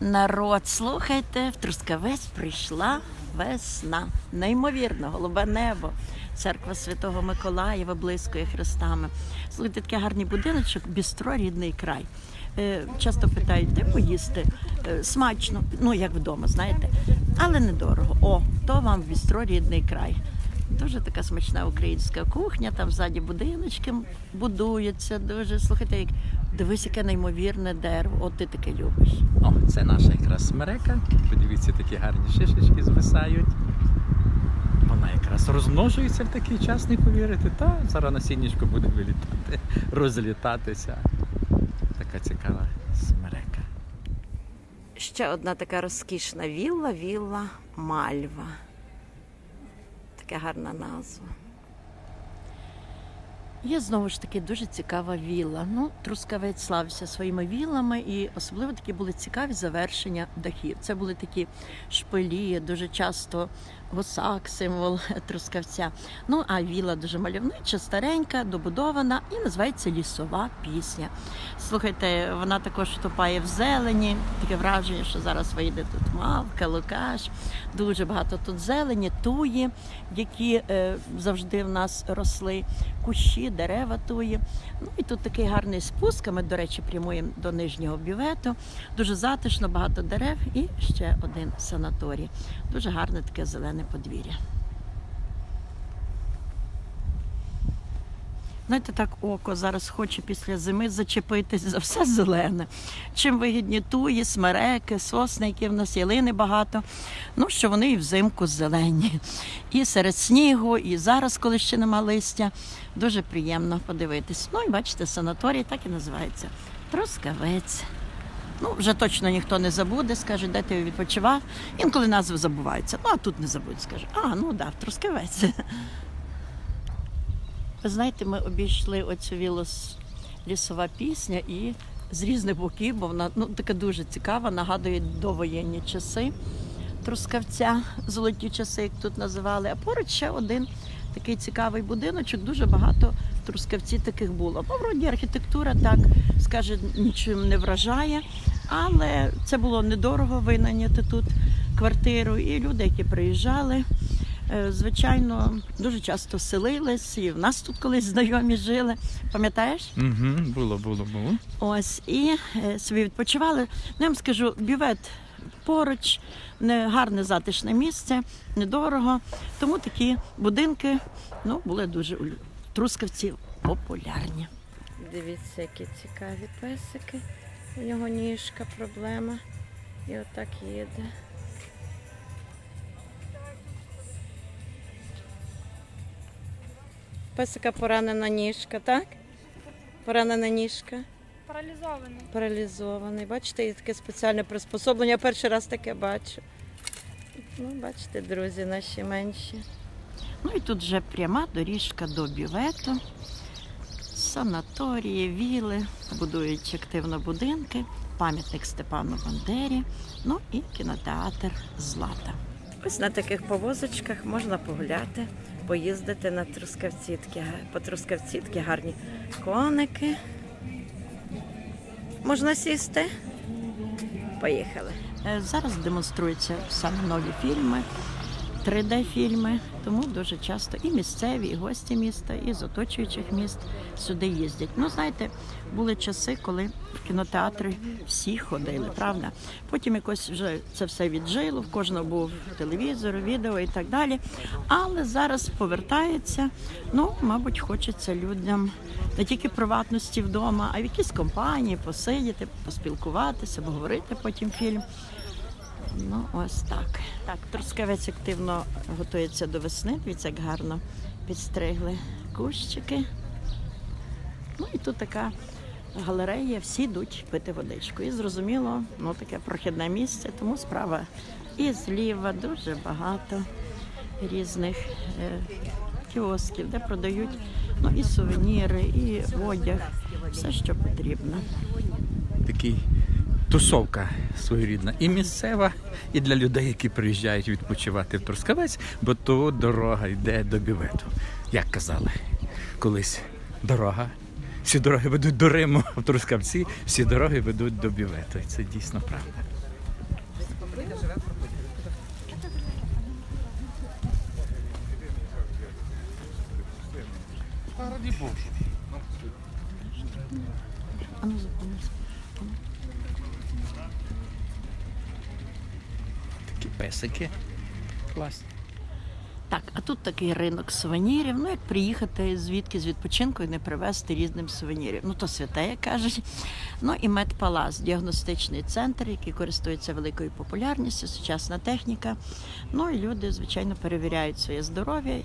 Народ, слухайте, в Трускавець прийшла весна. Неймовірно, голубе небо. Церква Святого Миколаєва блискує хрестами. Слухайте, такий гарний будиночок, бістро, рідний край. Е, Часто питають, де поїсти? Е, Смачно, ну як вдома, знаєте, але недорого. О, то вам бістро, рідний край. Дуже така смачна українська кухня, там ззаді будиночки будуються. Дуже слухайте, як дивись, яке неймовірне дерево. От ти таке любиш. О, це наша якраз смерека. Подивіться, такі гарні шишечки звисають. Вона якраз розмножується в такий час, не повірите. Та зараз насіннячко буде вилітати, розлітатися. Така цікава смерека. Ще одна така розкішна вілла, вілла Мальва. Така гарна назва. Є знову ж таки дуже цікава вілла. Ну, Трускавець славився своїми віллами, і особливо такі були цікаві завершення дахів. Це були такі шпилі, дуже часто гусак, символ трускавця. Ну а вілла дуже мальовнича, старенька, добудована і називається лісова пісня. Слухайте, вона також втопає в зелені. Таке враження, що зараз вийде тут мавка, лукаш. Дуже багато тут зелені, туї, які е, завжди в нас росли, кущі, дерева туї. Ну і тут такий гарний спуск. Ми, до речі, прямуємо до нижнього бювету. Дуже затишно, багато дерев і ще один санаторій. Дуже гарне таке зелене подвір'я. Знаєте, так око зараз хоче після зими зачепитись за все зелене. Чим вигідні туї, смереки, сосни, які в нас ялини багато. Ну, що вони і взимку зелені. І серед снігу, і зараз, коли ще нема листя, дуже приємно подивитись. Ну і бачите, санаторій так і називається. Трускавець. Ну, вже точно ніхто не забуде, скаже, де ти відпочивав. Інколи назви забуваються. Ну, а тут не забудь, скаже. А, ну да, в Трускавець. Ви знаєте, ми обійшли оцю вілос лісова пісня і з різних боків, бо вона ну, така дуже цікава, нагадує довоєнні часи Трускавця, золоті часи, як тут називали. А поруч ще один такий цікавий будиночок, дуже багато в Трускавці таких було. Ну, вроді архітектура так, скаже, нічим не вражає, але це було недорого винайняти тут квартиру. І люди, які приїжджали, Звичайно, дуже часто селились, і в нас тут колись знайомі жили. Пам'ятаєш? Угу, було, було, було. Ось і е, собі відпочивали. Ну, я вам скажу, бювет поруч, не гарне затишне місце, недорого. Тому такі будинки ну, були дуже трускавці популярні. Дивіться, які цікаві песики. У нього ніжка, проблема. І отак їде. Песика поранена ніжка, так? Поранена ніжка. Паралізований. Паралізований. Бачите, є таке спеціальне приспособлення. Я перший раз таке бачу. Ну, бачите, друзі, наші менші. Ну і тут вже пряма доріжка до бювету. Санаторії, віли, будують активно будинки, пам'ятник Степану Бандері, ну і кінотеатр Злата. Ось на таких повозочках можна погуляти, поїздити на трускавці. Такі, по трускавці такі гарні коники. Можна сісти? Поїхали. Е, Зараз демонструються саме нові фільми, 3D-фільми, тому дуже часто і місцеві, і гості міста, і з оточуючих міст сюди їздять. Ну, знаєте, були часи, коли в кінотеатри всі ходили, правда? Потім якось вже це все віджило, в кожного був телевізор, відео і так далі. Але зараз повертається. Ну, мабуть, хочеться людям не тільки приватності вдома, а в якійсь компанії посидіти, поспілкуватися, обговорити потім фільм. Ну, ось так. Так, Трускавець активно готується до весни. Дивіться, як гарно підстригли кущики. Ну і тут така галерея, всі йдуть пити водичку. І зрозуміло, ну таке прохідне місце, тому справа і зліва дуже багато різних е, кіосків, де продають ну, і сувеніри, і одяг, все, що потрібно. Такий тусовка своєрідна і місцева, і для людей, які приїжджають відпочивати в Трускавець, бо то дорога йде до бювету. Як казали, колись дорога. Всі дороги ведуть до Риму в Трускавці, всі дороги ведуть до бювету. І це дійсно правда. Раді Боже. Песики. Класні. Так, а тут такий ринок сувенірів. Ну, як приїхати звідки з відпочинку і не привезти різним сувенірів. Ну, то святе, як кажуть. Ну і медпалас, діагностичний центр, який користується великою популярністю, сучасна техніка. Ну і люди, звичайно, перевіряють своє здоров'я.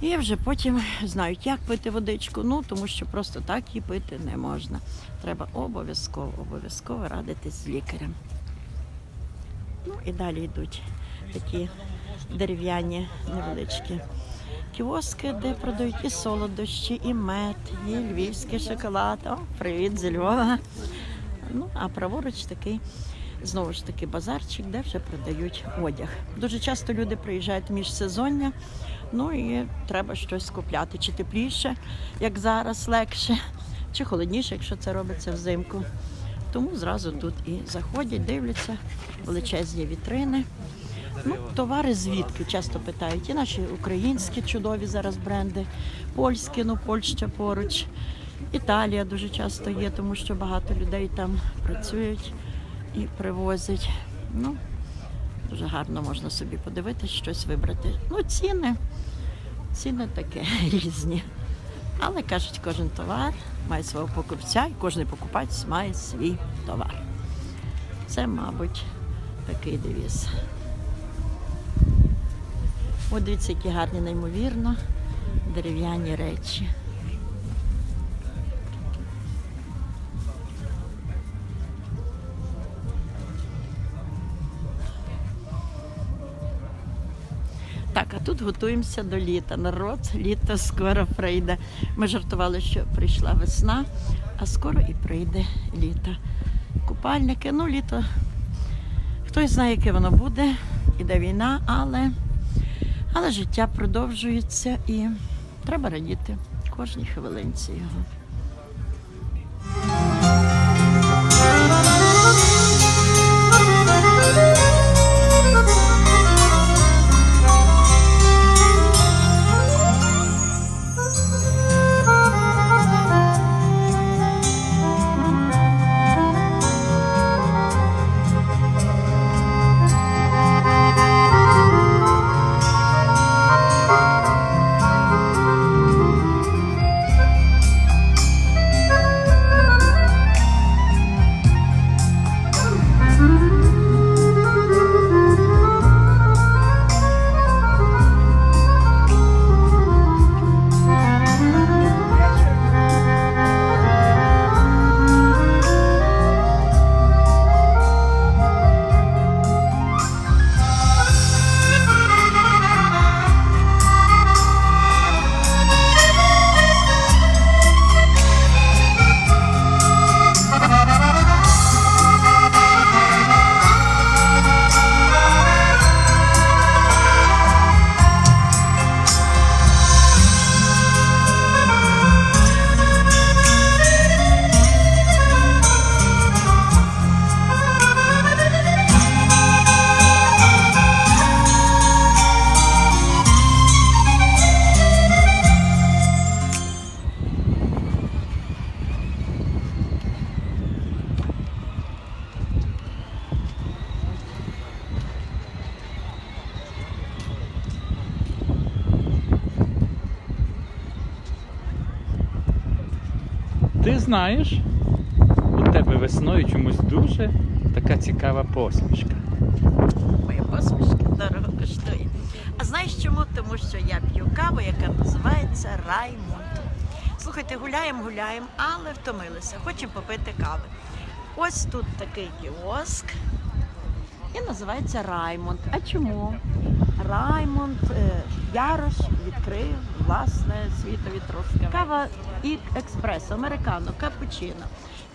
І вже потім знають, як пити водичку. Ну тому що просто так її пити не можна. Треба обов'язково, обов'язково радитись з лікарем. Ну і далі йдуть такі дерев'яні невеличкі кіоски, де продають і солодощі, і мед, і львівський шоколад. О, привіт зі Львова. Ну, а праворуч такий, знову ж таки, базарчик, де вже продають одяг. Дуже часто люди приїжджають міжсезоння, ну і треба щось купляти. Чи тепліше, як зараз, легше, чи холодніше, якщо це робиться взимку. Тому зразу тут і заходять, дивляться величезні вітрини. Ну, товари звідки часто питають. І наші українські чудові зараз бренди, польські, ну Польща поруч. Італія дуже часто є, тому що багато людей там працюють і привозять. Ну, дуже гарно можна собі подивитися, щось вибрати. Ну, ціни, ціни таке різні. Але кажуть, кожен товар має свого покупця, і кожен покупець має свій товар. Це, мабуть, такий девіз. От дивіться, які гарні, неймовірно, дерев'яні речі. Так, а тут готуємося до літа. Народ, літо скоро прийде. Ми жартували, що прийшла весна, а скоро і прийде літо. Купальники, ну літо. Хтось знає, яке воно буде, іде війна, але, але життя продовжується і треба радіти кожній хвилинці його. Знаєш, у тебе весною чомусь дуже така цікава посмішка. Моя посмішка дорого коштує. А знаєш чому? Тому що я п'ю каву, яка називається Раймонд. Слухайте, гуляємо, гуляємо, але втомилися. Хочемо попити кави. Ось тут такий кіоск. І називається Раймонд. А чому? Раймонд е, Ярош відкрив власне світові трошки. Кава і експресо, американо, капучино,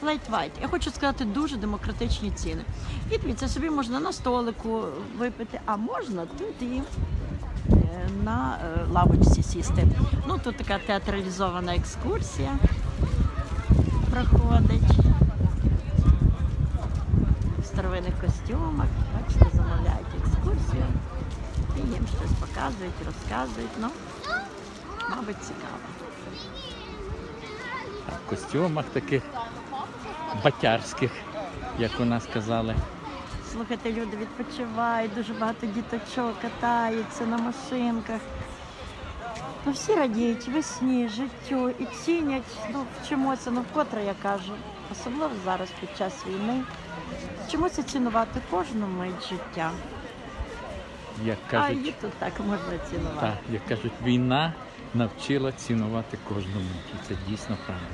флейт. Я хочу сказати, дуже демократичні ціни. І дивіться, собі можна на столику випити, а можна тут і е, на е, лавочці сісти. Ну, тут така театралізована екскурсія проходить. Старовинних костюмах. Бачите, замовляють екскурсію. І їм щось показують, розказують. Ну, Мабуть, цікаво. В костюмах таких батярських, як у нас казали. Слухайте, люди відпочивають, дуже багато діточок катаються на машинках. Ну, всі радіють весні, життю і цінять, ну, вчимося, ну вкотре я кажу, особливо зараз під час війни. Вчимося цінувати кожну мить життя. Як А кажуть, її тут так можна цінувати. так, як кажуть, війна навчила цінувати кожну мить. І це дійсно правда.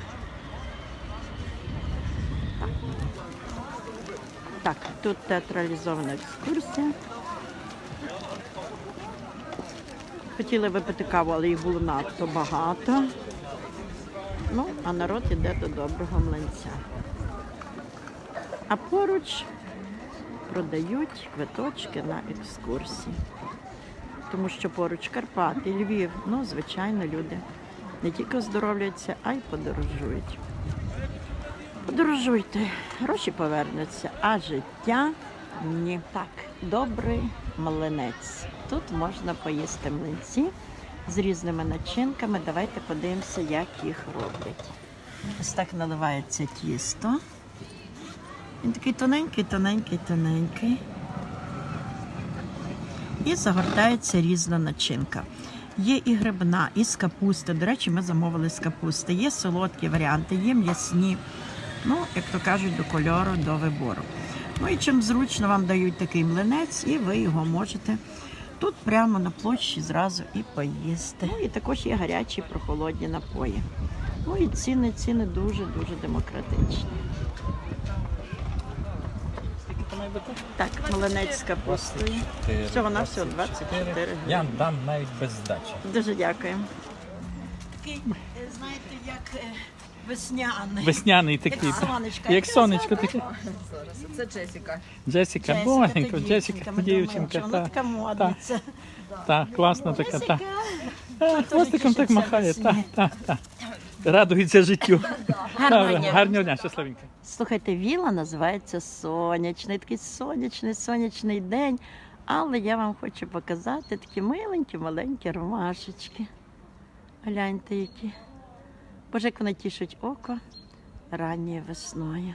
Так, тут театралізована екскурсія. Хотіли випити каву, але їх було надто багато. Ну, а народ іде до доброго млинця. А поруч продають квиточки на екскурсії. Тому що поруч Карпати, Львів, ну, звичайно, люди не тільки оздоровлюються, а й подорожують. Подорожуйте, гроші повернуться, а життя ні. Так, добрий млинець. Тут можна поїсти млинці з різними начинками. Давайте подивимося, як їх роблять. Ось так наливається тісто. Він такий тоненький, тоненький, тоненький. І загортається різна начинка. Є і грибна, і з капусти. До речі, ми замовили з капусти. Є солодкі варіанти, є м'ясні. Ну, як то кажуть, до кольору, до вибору. Ну і чим зручно вам дають такий млинець, і ви його можете тут прямо на площі зразу і поїсти. Ну і також є гарячі прохолодні напої. Ну і ціни, ціни дуже-дуже демократичні. Має бути? Так, млинець з капустою. Всього на всього 24 гривні. Я дам навіть без здачі. Дуже дякуємо. Такий, знаєте, як е, весняний. Весняний такий. Як сонечко. Як сонечко таке. Це Джесіка. Джесіка, боненько, Джесіка, дівчинка. Вона така модниця. та, класна така. Джесіка. Е, Хвостиком так махає. весні. Та, та, та. Радується життю. Гарного дня. Гарного дня, щасливенько. Слухайте, віла називається сонячний, такий сонячний, сонячний день. Але я вам хочу показати такі миленькі, маленькі ромашечки. Гляньте які. Боже, як вони тішать око ранньою весною.